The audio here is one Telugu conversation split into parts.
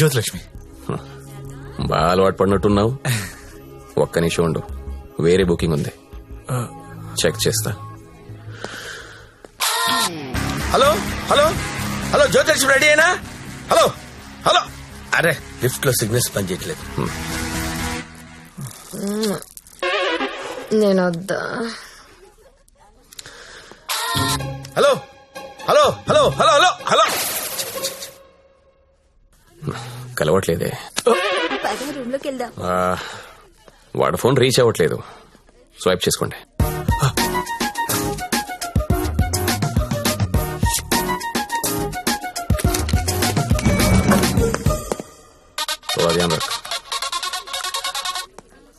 జ్యోతిలక్ష్మి. బాగా అలవాటు పడినట్టున్నావు. ఒక్క నిమిషం ఉండు. వేరే బుకింగ్ ఉంది. చెక్ చేస్తా. Hello hello hello Jyothilakshmi ready అయినా? Hello hello. అరే లిఫ్ట్లో సిగ్నల్స్ పనిచేయట్లేదు నేను వద్దా hello hello hello hello hello hello. కలవట్లేదే. వాడు ఫోన్ రీచ్ అవ్వట్లేదు. స్వైప్ చేసుకోండి.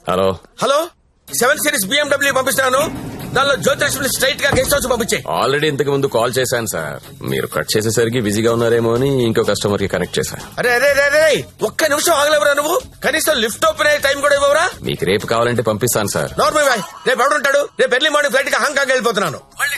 Hello. Hello? Seven series BMW పంపిస్తాను. దానిలో జ్యోతిలక్ష్మి స్ట్రైట్గా గెస్ట్ హౌస్ పంపించే. ఆల్రెడీ ఇంతకు ముందు కాల్ చేశాను సార్. మీరు కట్ చేసేసరికి బిజీగా ఉన్నారేమో అని ఇంకో కస్టమర్కి కనెక్ట్ చేశా అరే అరే అరే అరే ఒక్క నిమిషం ఆగలేవరా నువ్వు? కనీసం లిఫ్ట్ ఓపెన్ అయ్యే టైం కూడా ఇవ్వరా మీకు రేపు కావాలంటే పంపిస్తాను సార్. నార్మల్ బాయ్ రేపు ఎవడుంటాడు? రేపు ఎర్లీ మార్నింగ్ ఫ్లైట్గా హాంకాంగ్ వెళ్ళిపోతున్నాను. మళ్ళీ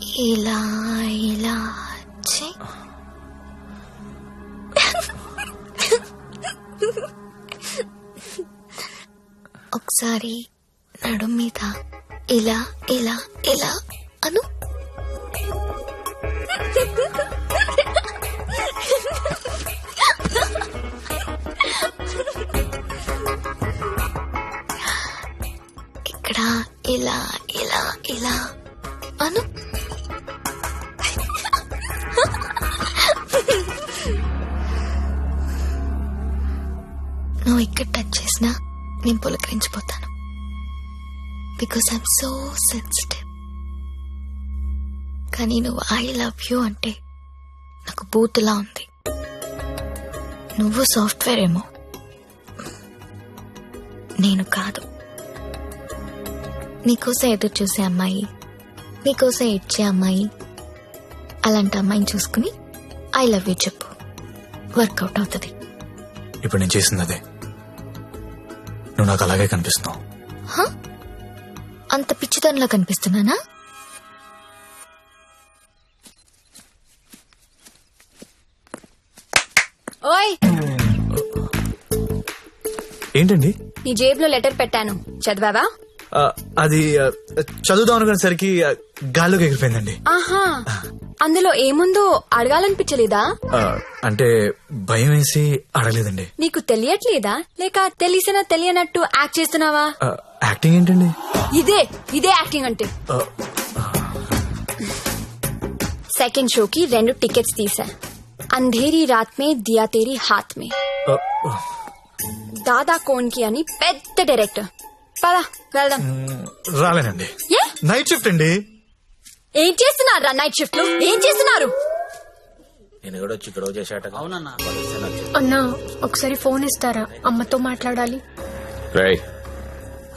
ఇలా ఇలా ఒకసారి నడు మీద ఇలా ఇలా ఇలా అను. ఇక్కడ ఇలా ఇలా ఇలా. అను. నువ్వు ఇక్కడ టచ్ చేసినా నేను పులకరించిపోతాను. బికాస్ ఐఎమ్ సో సెన్సిటివ్ కానీ నువ్వు ఐ లవ్ యూ అంటే నాకు బూతులా ఉంది. నువ్వు సాఫ్ట్వేర్ ఏమో నేను కాదు. నీకోసం ఎదురు చూసే అమ్మాయి నీకోసం ఇచ్చే అమ్మాయి అలాంటి అమ్మాయిని చూసుకుని ఐ లవ్ యూ చెప్పు. వర్కౌట్ అవుతుంది. ఇప్పుడు నేను చేసింది అదే నువ్వు నాకు అలాగే కనిపిస్తున్నావు. అంత పిచ్చితనంలా కనిపిస్తున్నానా? ఓయ్! ఏంటండి? నీ జేబులో లెటర్ పెట్టాను. చదివావా? అది చదువుదాం అనుకునేసరికి గాల్లోకి ఎగిరిపోయిందండి. ఆహా. అందులో ఏముందో అడగాలనిపించలేదా? ఆ, అంటే భయం వేసి అడగలేదండి. నీకు తెలియట్లేదా? లేక తెలిసినా తెలియనట్టు యాక్ట్ చేస్తున్నావా? ఆ, యాక్టింగ్ ఏంటండి? ఇదే ఇదే యాక్టింగ్ అంటే. సెకండ్ షోకి రెండు టికెట్స్ తీసా. అంధేరి రాత్ మే దియా తేరీ హాత్ మే. ఆ, ఆ, దాదా కోన్కి అని పెద్ద డైరెక్టర్. పదా వెళ్దాం. రాలేనండి. ఏ? నైట్ షిఫ్ట్ అండి. ఏం చేస్తున్నారు నైట్ షిఫ్ట్లో? ఏం చేస్తున్నారు? నేను కూడా వచ్చి ఇక్కడ చేశాట అన్నా ఒకసారి ఫోన్ ఇస్తారా? అమ్మతో మాట్లాడాలి. రై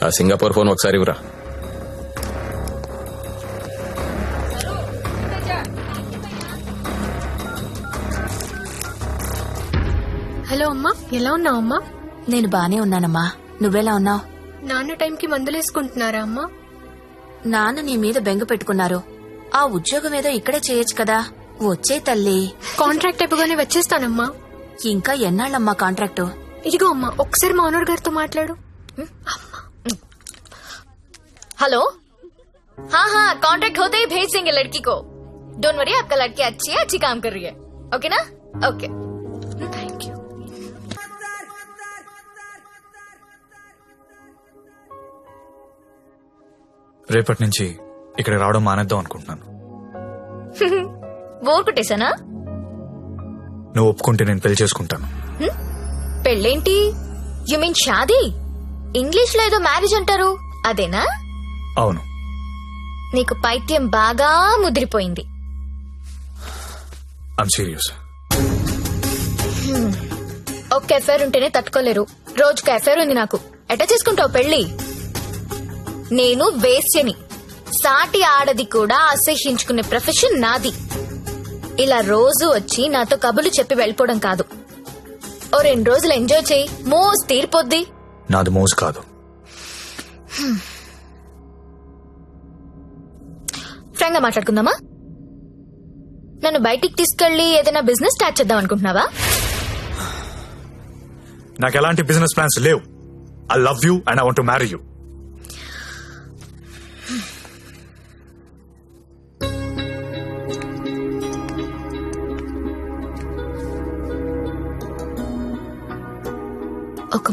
ఆ సింగపూర్ ఫోన్ ఒకసారి ఇవ్వరా? హలో అమ్మా ఎలా ఉన్నావు అమ్మా? నేను బానే ఉన్నానమ్మా. నువ్వెలా ఉన్నావు? నాన్న టైంకి మందులేసుకుంటున్నారా అమ్మా? నాన్న నీ మీద బెంగ పెట్టుకున్నారు. ఆ ఉద్యోగం ఏదో ఇక్కడే చేయొచ్చు కదా. వచ్చే తల్లి. కాంట్రాక్ట్ అయిపోగానే వచ్చేస్తానమ్మా. ఇంకా ఎన్నాళ్ళమ్మా కాంట్రాక్టు? ఇదిగో అమ్మా ఒకసారి మా ఓనర్ గారితో మాట్లాడు. హలో? కాంట్రాక్ట్ हाँ कॉन्ट्रैक्ट होते డోన్ भेज देंगे लड़की को डोंट वरी आपका लड़की अच्छी రేపటి నుంచి ఇక్కడ రావడం మానేద్దాం అనుకుంటున్నాను. బోర్ కొట్టేశానా? నువ్వు ఒప్పుకుంటే నేను పెళ్ళి చేసుకుంటాను. పెళ్ళేంటి? You mean shaadi? ఇంగ్లీష్లో ఏదో మ్యారేజ్ అంటారు. అదేనా? అవును. నీకు పైత్యం బాగా ముదిరిపోయింది. సీరియస్ ఒక్క ఎఫైర్ ఉంటేనే తట్టుకోలేరు. రోజుకు ఎఫైర్ ఉంది నాకు. ఎట చేసుకుంటావు పెళ్ళి నేను వేశ్యని. సాటి ఆడది కూడా అసహ్యించుకునే ప్రొఫెషన్ నాది. ఇలా రోజు వచ్చి నాతో కబులు చెప్పి వెళ్ళిపోవడం కాదు. ఓ రెండు రోజులు ఎంజాయ్ చేయి. మోస్ తీరిపోద్ది. నాది మోజు కాదు. ఫ్రాంక్గా మాట్లాడుకుందామా? నన్ను బయటికి తీసుకెళ్ళి ఏదైనా బిజినెస్ స్టార్ట్ చేద్దాం అనుకుంటున్నావా? నాకు ఎలాంటి బిజినెస్ ప్లాన్స్ లేవు. I love you and I want marry you.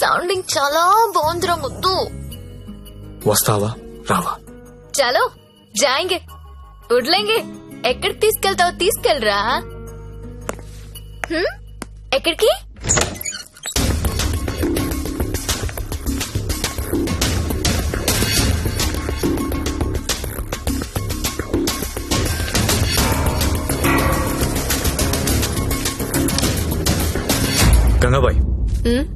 Sounding చాలా బాగుందిరా ముద్దు. వస్తావా? రావా? చలో జాయింగే. వడ్లేంగే ఎక్కడికి తీసుకెళ్తావు తీసుకెళ్ళరా? ఎక్కడికి? గంగాబాయ్.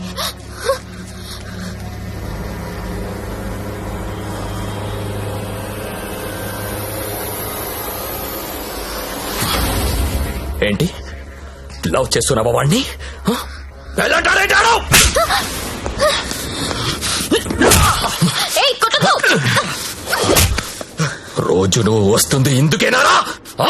లవ్ చేస్తున్నావా వాణ్ణి? రోజు నువ్వు వస్తుంది ఇందుకేనారా? ఆ?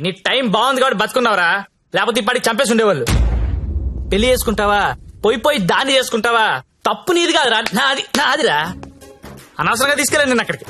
నీ టైం బాగుంది కాబట్టి బతుకున్నావురా. లేకపోతే ఇప్పటికి చంపేసి ఉండేవాళ్ళు. పెళ్ళి చేసుకుంటావా? పోయి పోయి దాన్ని చేసుకుంటావా? తప్పు నీది కాదురా నాది నాదిరా. అనవసరంగా తీసుకెళ్ళండి నేను అక్కడికి.